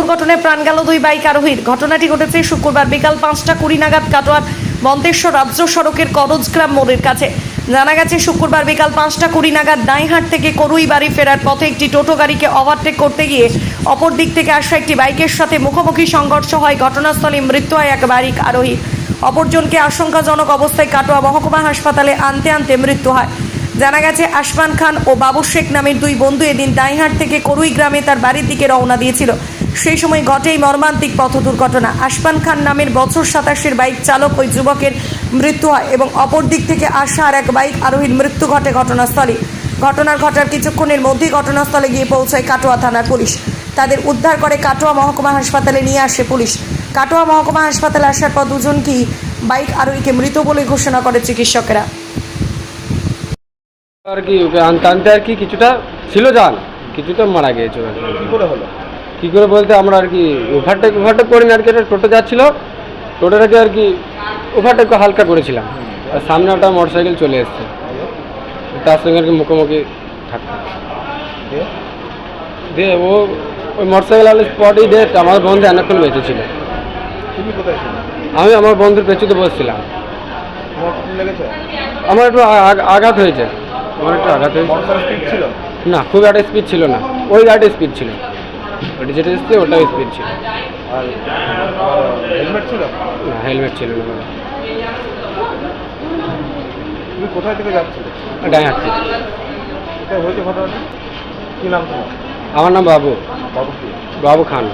দুর্ঘটনায় প্রাণ গেল দুই বাইক আরোহীর। ঘটনাটি ঘটেছে শুক্রবার বিকাল পাঁচটা কুড়ি নাগাদ কাটোয়ার মন্তেশ্বর রাজ্য সড়কের করজগ্রাম মোড়ের কাছে। জানা গেছে, শুক্রবার বিকাল পাঁচটা কুড়ি নাগাদ দাইহাট থেকে করুই বাড়ি ফেরার পথে একটি টোটো গাড়িকে ওভারটেক করতে গিয়ে অপর দিক থেকে আসা একটি বাইকের সাথে মুখোমুখি সংঘর্ষ হয়। ঘটনাস্থলে মৃত্যু হয় এক বাইক আরোহী। অপরজনকে আশঙ্কাজনক অবস্থায় কাটোয়া মহকুমা হাসপাতালে আনতে আনতে মৃত্যু হয়। জানা গেছে, আসমান খান ও বাবু শেখ নামের দুই বন্ধু এদিন দাইহাট থেকে করুই গ্রামে তার বাড়ির দিকে রওনা দিয়েছিল। সেই সময় ঘটে এই মর্মান্তিক পথ দুর্ঘটনা। আসমান খান নামের বছর সাতাশের বাইক চালক ওই যুবকের মৃত্যু হয় এবং অপর দিক থেকে আসা আর এক বাইক আরোহীর মৃত্যু ঘটে ঘটনাস্থলে। ঘটনার ঘটার কিছুক্ষণের মধ্যেই ঘটনাস্থলে গিয়ে পৌঁছায় কাটোয়া থানার পুলিশ। তাদের উদ্ধার করে কাটোয়া মহকুমা হাসপাতালে নিয়ে আসে পুলিশ। কাটোয়া মহকুমা হাসপাতালে আসার পর দুজনকেই বাইক আরোহীকে মৃত বলে ঘোষণা করে চিকিৎসকেরা। আর কি ওকে আনতে আনতে আর কি কিছুটা ছিল জান কিছুটা মারা গিয়েছে আর কি। কি করে হলো? কি করে বলতে আমরা আর কি ওভারটেক ওভারটেক করিনি আর কি একটা টোটো যাচ্ছিল টোটোটাকে আর কি ওভারটেক হালকা করেছিলাম। আর সামনে একটা মোটর সাইকেল চলে এসছে। তার সঙ্গে আর কি মুখোমুখি থাকতাম। দিয়ে ও ওই মোটর সাইকেল আলো স্পটেই দিয়ে আমার বন্ধু অনেকক্ষণ বেঁচে ছিল তুমি কোথায় ছিল? আমি আমার বন্ধুর পেছুতে বসছিলাম। আমার একটু আঘাত হয়েছে। আমার একটু আঘাত হয়েছে। না খুব একটা স্পিড ছিল না। ওই গাড়িটা স্পিড ছিল। ওটা যেটা এসছে ওটাও স্পিড ছিল। আর হেলমেট ছিল? না হেলমেট ছিল না তুমি কোথায় থেকে যাচ্ছিলে? ডাই থেকে এটা হয়েছে ঘটনাটা? কি নাম তোমার? আমার নাম বাবু। বাবু বাবু খান।